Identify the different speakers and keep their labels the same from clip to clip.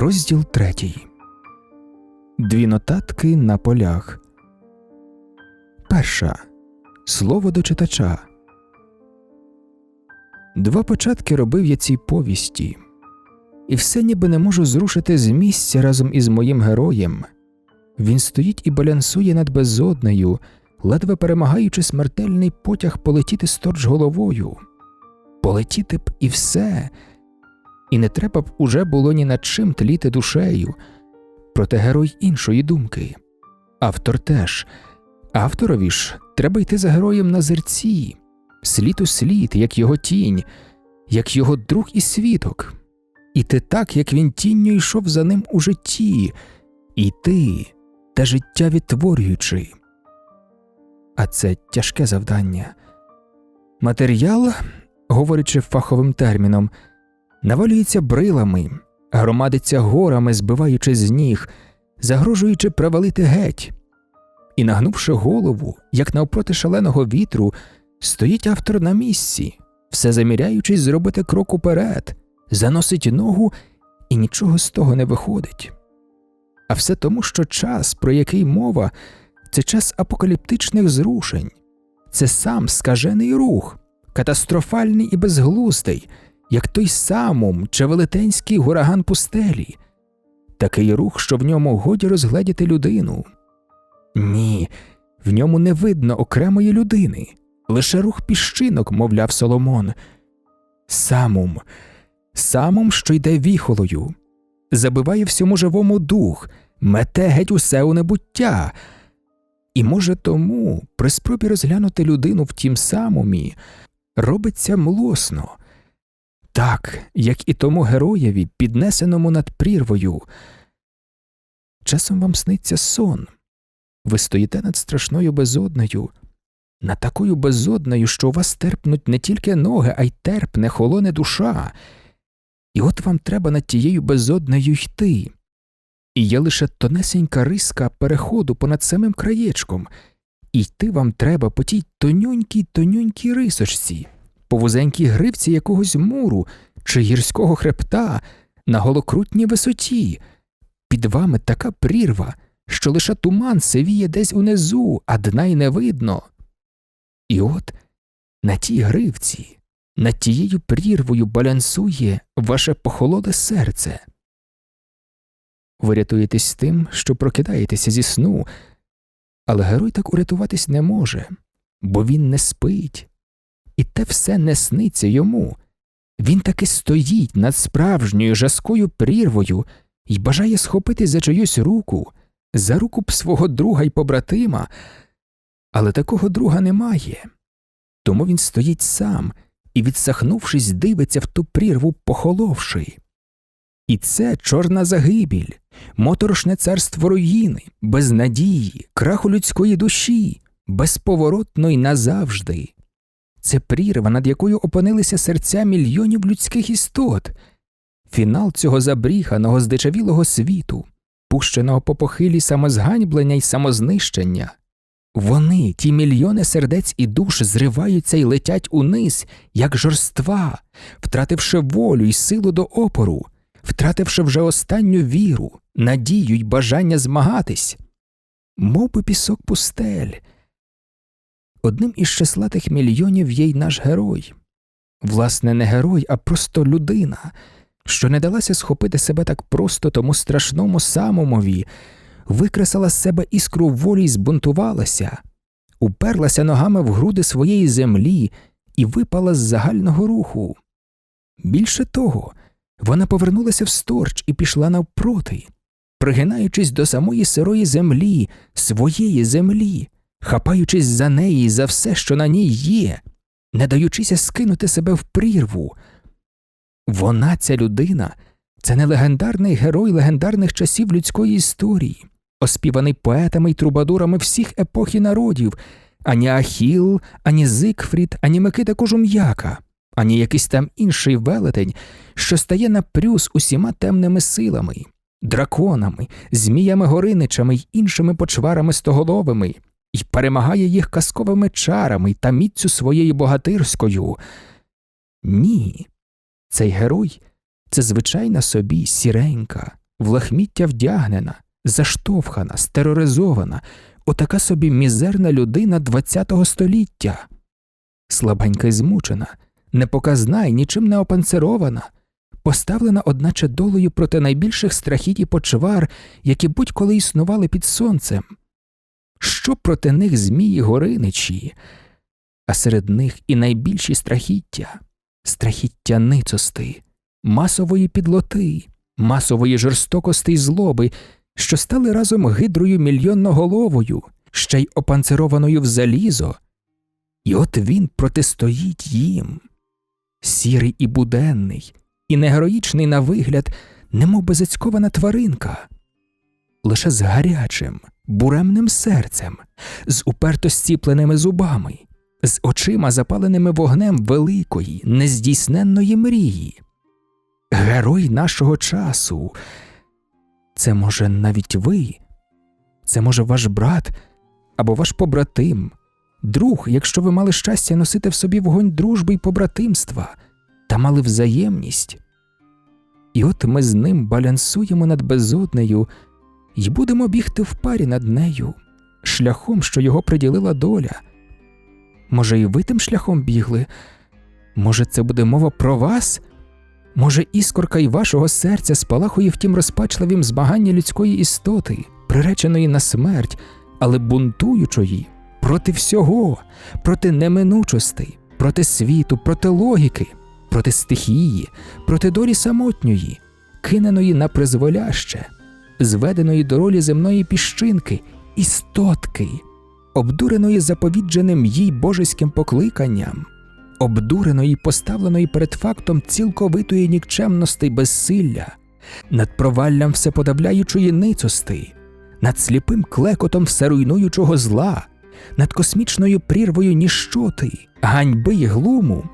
Speaker 1: Розділ третій. Дві нотатки на полях. Перша. Слово до читача. Два початки робив я цій повісті, і все ніби не можу зрушити з місця разом із моїм героєм. Він стоїть і балансує над безоднею, ледве перемагаючи смертельний потяг полетіти сторч головою. Полетіти б і все, і не треба б уже було ні над чим тліти душею. Проте герой іншої думки. Автор теж. Авторові ж треба йти за героєм на зерці, слід у слід, як його тінь, як його друг і свідок. Іти так, як він тінню йшов за ним у житті, іти та життя відтворюючи. А це тяжке завдання. Матеріал, говорячи фаховим терміном, навалюється брилами, громадиться горами, збиваючи з ніг, загрожуючи провалити геть. І, нагнувши голову, як навпроти шаленого вітру, стоїть автор на місці, все заміряючись зробити крок уперед, заносить ногу, і нічого з того не виходить. А все тому, що час, про який мова, це час апокаліптичних зрушень, це сам скажений рух, катастрофальний і безглуздий, як той самум чи велетенський гураган пустелі, такий рух, що в ньому годі розгледіти людину. Ні, в ньому не видно окремої людини, лише рух піщинок, мовляв Соломон. Самум, самум, що йде віхолою, забиває всьому живому дух, мете геть усе у небуття. І, може, тому, при спробі розглянути людину в тім самумі, робиться млосно, так, як і тому героєві, піднесеному над прірвою. Часом вам сниться сон. Ви стоїте над страшною безоднею, над такою безоднею, що у вас терпнуть не тільки ноги, а й терпне, холоне душа. І от вам треба над тією безоднею йти. І є лише тонесенька риска переходу понад самим краєчком, і йти вам треба по тій тонюнькій тонюнькій рисочці, по вузенькій гривці якогось муру чи гірського хребта на голокрутній висоті. Під вами така прірва, що лише туман сивіє десь унизу, а дна й не видно. І от на тій гривці, над тією прірвою балансує ваше похолоде серце. Ви рятуєтесь тим, що прокидаєтеся зі сну, але герой так урятуватись не може, бо він не спить, і те все не сниться йому. Він таки стоїть над справжньою жаскою прірвою і бажає схопити за чиюсь руку, за руку б свого друга й побратима, але такого друга немає. Тому він стоїть сам і, відсахнувшись, дивиться в ту прірву, похоловши. І це чорна загибіль, моторошне царство руїни, без надії, краху людської душі, безповоротно й назавжди. Це прірва, над якою опинилися серця мільйонів людських істот, фінал цього забріханого, здичавілого світу, пущеного по похилі самозганьблення й самознищення. Вони, ті мільйони сердець і душ, зриваються й летять униз, як жорства, втративши волю й силу до опору, втративши вже останню віру, надію й бажання змагатись, Мов би пісок пустель. Одним із числа тих мільйонів є й наш герой. Власне, не герой, а просто людина, що не далася схопити себе так просто тому страшному самомові, викресала з себе іскру волі й збунтувалася, уперлася ногами в груди своєї землі і випала з загального руху. Більше того, вона повернулася в сторч і пішла навпроти, пригинаючись до самої сирої землі, своєї землі, хапаючись за неї за все, що на ній є, не даючися скинути себе в прірву. Вона, ця людина, це не легендарний герой легендарних часів людської історії, оспіваний поетами й трубадурами всіх епох і народів, ані Ахіл, ані Зикфрід, ані Микита Кожум'яка, ані якийсь там інший велетень, що стає на прюс усіма темними силами, драконами, зміями гориничами й іншими почварами стоголовими, і перемагає їх казковими чарами та міцю своєю богатирською. Ні, цей герой це звичайна собі сіренька, в лахміття вдягнена, заштовхана, стероризована, отака собі мізерна людина ХХ століття, слабенька й змучена, непоказна й нічим не опанцерована, поставлена одначе долею проти найбільших страхіт і почвар, які будь-коли існували під сонцем. Що проти них змії гориничі, а серед них і найбільші страхіття, страхіття ницости, масової підлоти, масової жорстокости й злоби, що стали разом гидрою мільйонноголовою, ще й опанцерованою в залізо. І от він протистоїть їм, сірий і буденний, і негероїчний на вигляд, немов безоцькована тваринка, лише з гарячим, буремним серцем, з уперто стіпленими зубами, з очима, запаленими вогнем великої, нездійсненної мрії. Герой нашого часу. Це може навіть ви, це може ваш брат або ваш побратим, друг, якщо ви мали щастя носити в собі вогонь дружби й побратимства та мали взаємність. І от ми з ним балансуємо над безоднею і будемо бігти в парі над нею, шляхом, що його приділила доля. Може, і ви тим шляхом бігли? Може, це буде мова про вас? Може, іскорка й вашого серця спалахує в тім розпачливім змаганні людської істоти, приреченої на смерть, але бунтуючої проти всього, проти неминучостей, проти світу, проти логіки, проти стихії, проти долі самотньої, киненої на призволяще, зведеної до ролі земної піщинки, істотки, обдуреної заповідженим їй божеським покликанням обдуреної, поставленої перед фактом цілковитої нікчемності й безсилля, над проваллям всеподавляючої ницости, над сліпим клекотом всеруйнуючого зла, над космічною прірвою ніщоти, ганьби й глуму,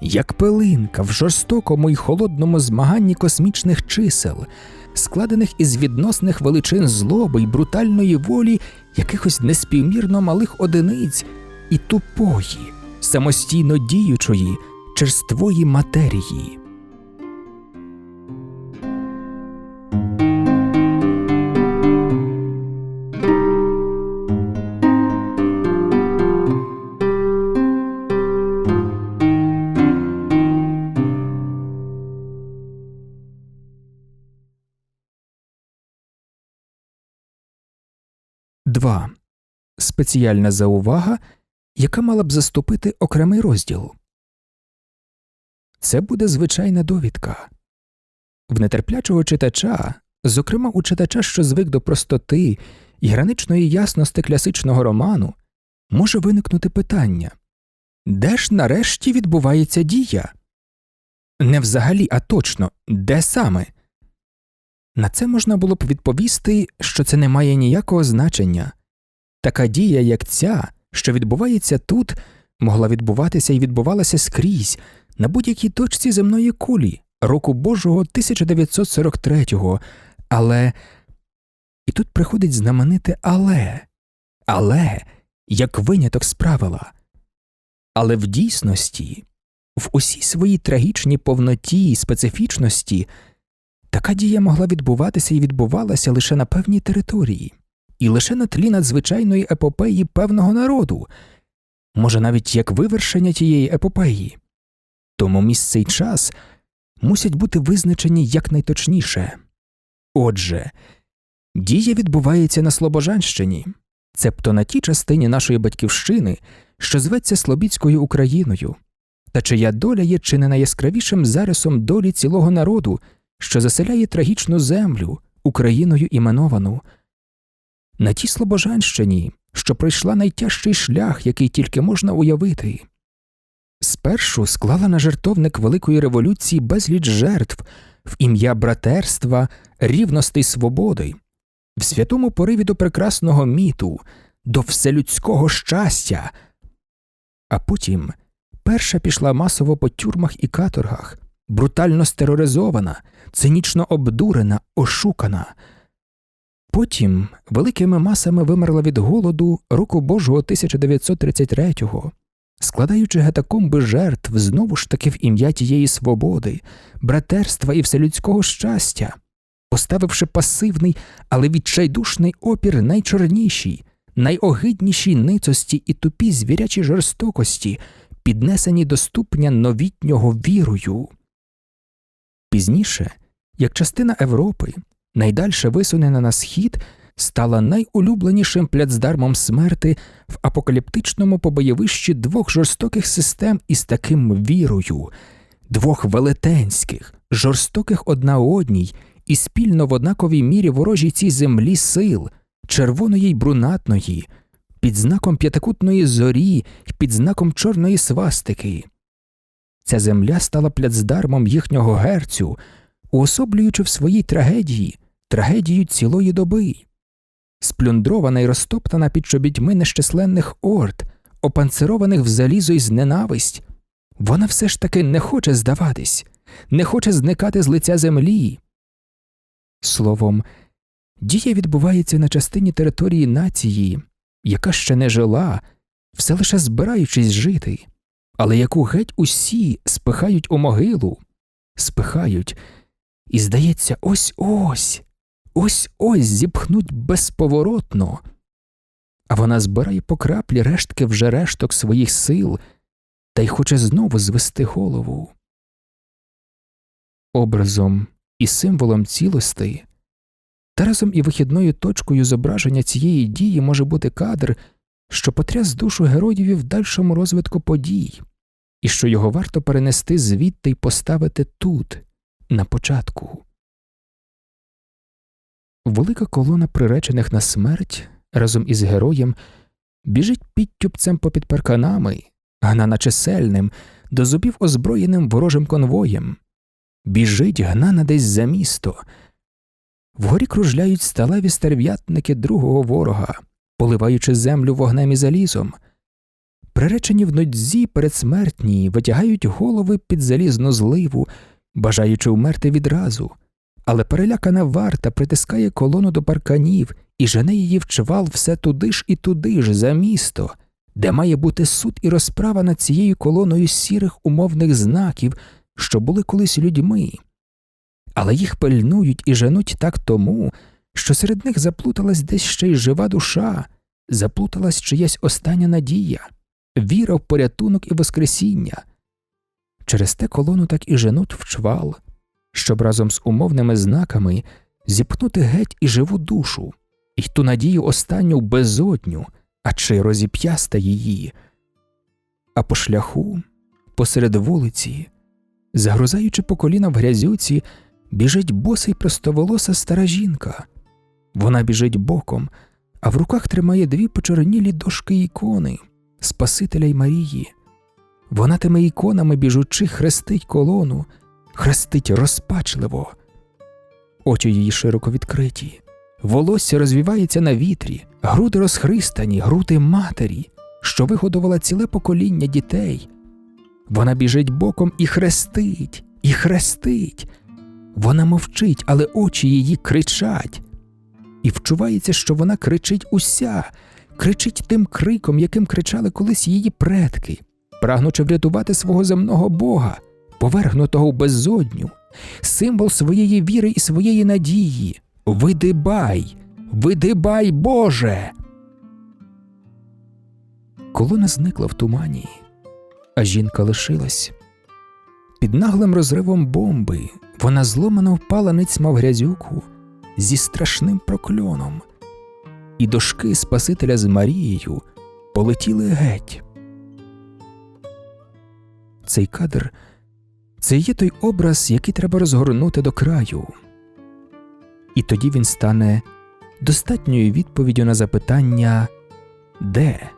Speaker 1: як пилинка в жорстокому й холодному змаганні космічних чисел, складених із відносних величин злоби й брутальної волі якихось неспівмірно малих одиниць і тупої самостійно діючої черствої матерії. Два. Спеціальна заувага яка мала б заступити окремий розділ. Це буде звичайна довідка. В нетерплячого читача, зокрема у читача, що звик до простоти і граничної ясності класичного роману, може виникнути питання де ж нарешті відбувається дія? Не взагалі, а точно, де саме? На це можна було б відповісти, що це не має ніякого значення. Така дія, як ця, що відбувається тут, могла відбуватися і відбувалася скрізь, на будь-якій точці земної кулі, року Божого 1943-го, але. І тут приходить знамените але, але як виняток з правила. Але в дійсності, в усій своїй трагічній повноті і специфічності, така дія могла відбуватися і відбувалася лише на певній території і лише на тлі надзвичайної епопеї певного народу, може навіть як вивершення тієї епопеї. Тому місце й час мусять бути визначені якнайточніше. Отже, дія відбувається на Слобожанщині, цебто на тій частині нашої батьківщини, що зветься Слобідською Україною, та чия доля є чи не найяскравішим зарисом долі цілого народу, що заселяє трагічну землю, Україною іменовану на тій Слобожанщині, що пройшла найтяжчий шлях, який тільки можна уявити. Спершу склала на жертовник Великої революції безліч жертв в ім'я братерства, рівності свободи, в святому пориві до прекрасного міту, до вселюдського щастя. А потім перша пішла масово по тюрмах і каторгах, брутально стероризована, цинічно обдурена, ошукана. Потім великими масами вимерла від голоду року Божого 1933-го, складаючи гетакомби жертв знову ж таки в ім'я тієї свободи, братерства і вселюдського щастя, поставивши пасивний, але відчайдушний опір найчорнішій, найогиднішій ницості і тупій звірячій жорстокості, піднесені до ступня новітнього вірою. Пізніше, як частина Європи, найдальше висунена на схід, стала найулюбленішим плацдармом смерти в апокаліптичному побоєвищі двох жорстоких систем із таким вірою, двох велетенських, жорстоких одна одній і спільно в однаковій мірі ворожій цій землі сил, червоної й брунатної, під знаком п'ятикутної зорі й під знаком чорної свастики. Ця земля стала плацдармом їхнього герцю, уособлюючи в своїй трагедії трагедію цілої доби. Сплюндрована й розтоптана під чобітьми нещисленних орд, опанцированих в залізо й зненависть, вона все ж таки не хоче здаватись, не хоче зникати з лиця землі. Словом, дія відбувається на частині території нації, яка ще не жила, все лише збираючись жити, але яку геть усі спихають у могилу, спихають, і, здається, ось ось, ось ось зіпхнуть безповоротно. А вона збирає по краплі рештки вже решток своїх сил та й хоче знову звести голову. Образом і символом цілості, та разом і вихідною точкою зображення цієї дії може бути кадр, що потряс душу героїв в дальшому розвитку подій, і що його варто перенести звідти й поставити тут, на початку. Велика колона приречених на смерть разом із героєм біжить підтюпцем попід парканами, гнана чисельним, до зубів озброєним ворожим конвоєм. Біжить гнана десь за місто. Вгорі кружляють сталеві стерв'ятники другого ворога, поливаючи землю вогнем і залізом. Приречені в нудзі передсмертні витягають голови під залізну зливу, бажаючи вмерти відразу, але перелякана варта притискає колону до парканів і жене її в чвал все туди ж і туди ж за місто, де має бути суд і розправа над цією колоною сірих умовних знаків, що були колись людьми. Але їх пильнують і женуть так тому, що серед них заплуталась десь ще й жива душа, заплуталась чиясь остання надія, віра в порятунок і воскресіння. Через те колону так і женуть в чвал, щоб разом з умовними знаками зіпхнути геть і живу душу, і ту надію останню безодню, а чи розіп'яста її. А по шляху, посеред вулиці, загрузаючи по коліна в грязюці, біжить босий простоволоса стара жінка. Вона біжить боком, а в руках тримає дві почорнілі дошки ікони Спасителя й Марії. Вона тими іконами біжучи хрестить колону, хрестить розпачливо. Очі її широко відкриті, волосся розвівається на вітрі, груди розхристані, груди матері, що вигодувала ціле покоління дітей. Вона біжить боком і хрестить, і хрестить. Вона мовчить, але очі її кричать. І вчувається, що вона кричить уся, кричить тим криком, яким кричали колись її предки, прагнучи врятувати свого земного Бога, повергнутого в безодню, символ своєї віри і своєї надії. Видибай, видибай, Боже. Колона зникла в тумані, а жінка лишилась. Під наглим розривом бомби вона зломано впала ницьма в грязюку зі страшним прокльоном, і дошки Спасителя з Марією полетіли геть. Цей кадр це є той образ, який треба розгорнути до краю, і тоді він стане достатньою відповіддю на запитання де.